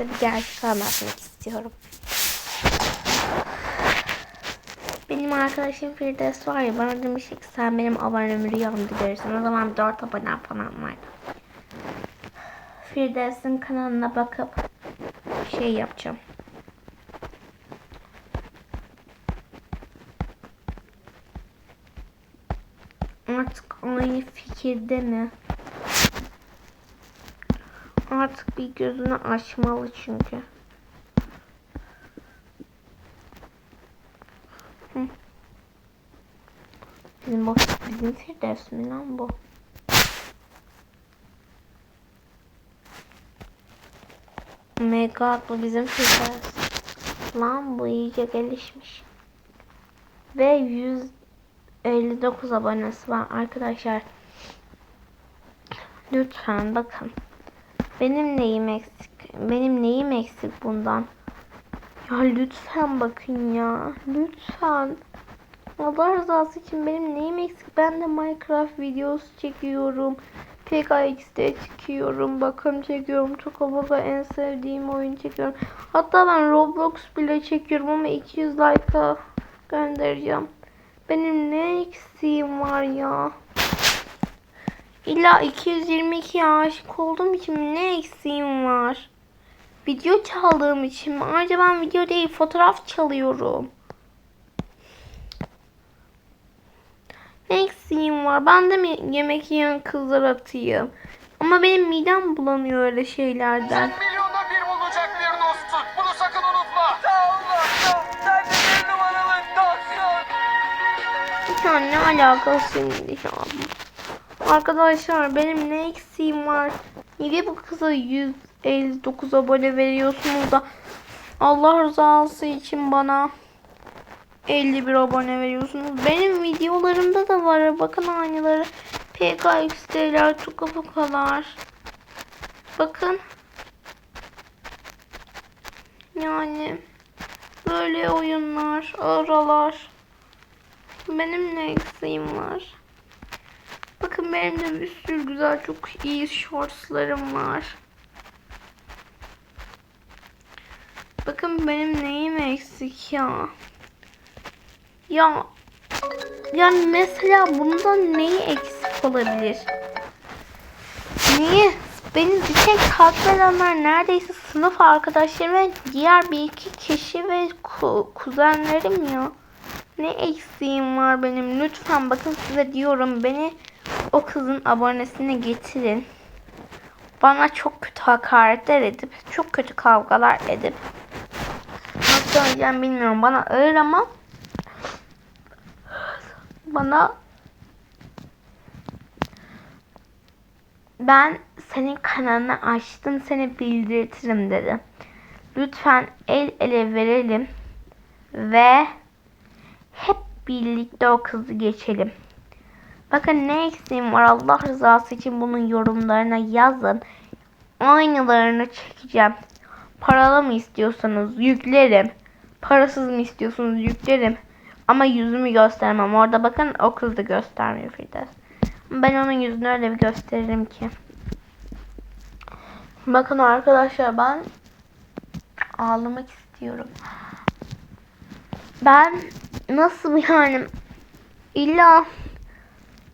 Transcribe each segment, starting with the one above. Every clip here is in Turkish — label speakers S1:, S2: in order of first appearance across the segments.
S1: size bir gerçek anlatmak istiyorum. Benim arkadaşım Firdevs var ya bana demişti ki sen benim abonemi rüyamda görürsün. O zaman 4 abonem falan vardı. Firdevs'in kanalına bakıp şey yapacağım. Artık aynı fikirde mi? Artık bir gözünü açmalı çünkü. Bizim boş bizim Firdevs mi lan bu? Mega adlı bizim Firdevs. Lan bu iyice gelişmiş. Ve 159 abonesi var arkadaşlar. Lütfen bakın. Benim neyim eksik? Benim neyim eksik bundan? Ya lütfen bakın ya. Lütfen. Allah rızası için benim neyim eksik? Ben de Minecraft videosu çekiyorum. PKX'de çekiyorum. Bakın çekiyorum. Tokoboga en sevdiğim oyun çekiyorum. Hatta ben Roblox bile çekiyorum ama 200 like'a göndereceğim. Benim ne eksiğim var ya? İlla 222 aşık olduğum için ne eksiğim var? Video çaldığım için mi? Ayrıca ben video değil fotoğraf çalıyorum. Ne eksiğim var? Ben de mi yemek yiyen kızlar atayım? Ama benim midem bulanıyor öyle şeylerden.
S2: Sen milyonda bir bulacak bir dostsun. Bunu sakın unutma. Sağ ol dostum. Sen de bir numaralı dostsun.
S1: Ya ne alakası şimdi ya? Arkadaşlar benim ne eksiğim var? Niye bu kıza 159 abone veriyorsunuz da Allah rızası için bana 51 abone veriyorsunuz. Benim videolarımda da var. Bakın aynıları. PKX'ler, Tukapukalar. Bakın. Yani böyle oyunlar, aralar. Benim ne eksiğim var? Bakın benim de bir sürü güzel çok iyi shortslarım var. Bakın benim neyim eksik ya. Ya yani mesela bundan neyi eksik olabilir? Niye? Benim bir tek edenler neredeyse sınıf arkadaşlarım ve diğer bir iki kişi ve ku- kuzenlerim ya. Ne eksiğim var benim? Lütfen bakın size diyorum beni o kızın abonesine getirin. Bana çok kötü hakaretler edip çok kötü kavgalar edip nasıl söyleyeceğim bilmiyorum. Bana ağır ama bana ben senin kanalını açtım seni bildirtirim dedi. Lütfen el ele verelim ve hep birlikte o kızı geçelim. Bakın ne eksiğim var Allah rızası için bunun yorumlarına yazın. Aynılarını çekeceğim. Paralı mı istiyorsanız yüklerim. Parasız mı istiyorsunuz yüklerim. Ama yüzümü göstermem. Orada bakın o kız da göstermiyor Firdevs. Ben onun yüzünü öyle bir gösteririm ki. Bakın arkadaşlar ben ağlamak istiyorum. Ben nasıl yani illa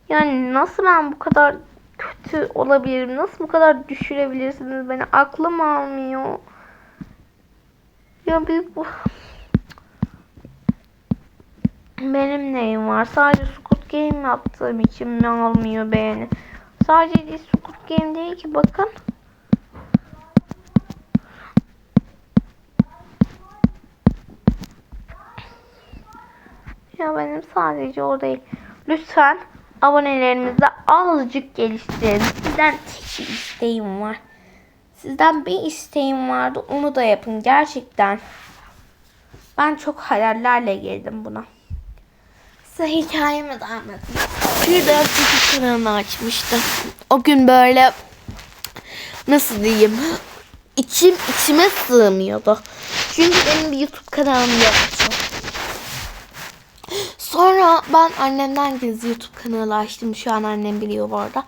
S1: yani nasıl ben bu kadar kötü olabilirim? Nasıl bu kadar düşürebilirsiniz beni? Aklım almıyor. Ya bir bu benim neyim var? Sadece Squid Game yaptığım için mi almıyor beğeni? Sadece değil, Squid Game değil ki bakın. Ya benim sadece o değil. Lütfen abonelerimizi azıcık geliştirin. Sizden tek bir isteğim var. Sizden bir isteğim vardı. Onu da yapın gerçekten. Ben çok hayallerle geldim buna. Size hikayemi de anlatayım. Bir de kanalını açmıştım. O gün böyle nasıl diyeyim içim içime sığmıyordu. Çünkü benim bir YouTube kanalım yoktu. Sonra ben annemden gizli YouTube kanalı açtım. Şu an annem biliyor bu arada.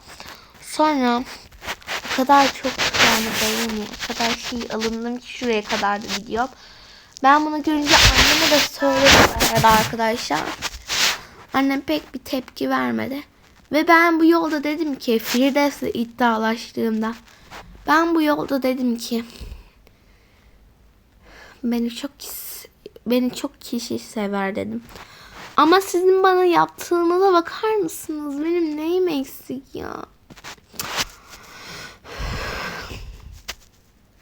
S1: Sonra o kadar çok tane beğeni. O kadar şey alındım ki şuraya kadardı video. Ben bunu görünce anneme de söyledim arada arkadaşlar. Annem pek bir tepki vermedi. Ve ben bu yolda dedim ki Firdevs'le iddialaştığımda ben bu yolda dedim ki beni çok beni çok kişi sever dedim. Ama sizin bana yaptığınıza bakar mısınız? Benim neyim eksik ya?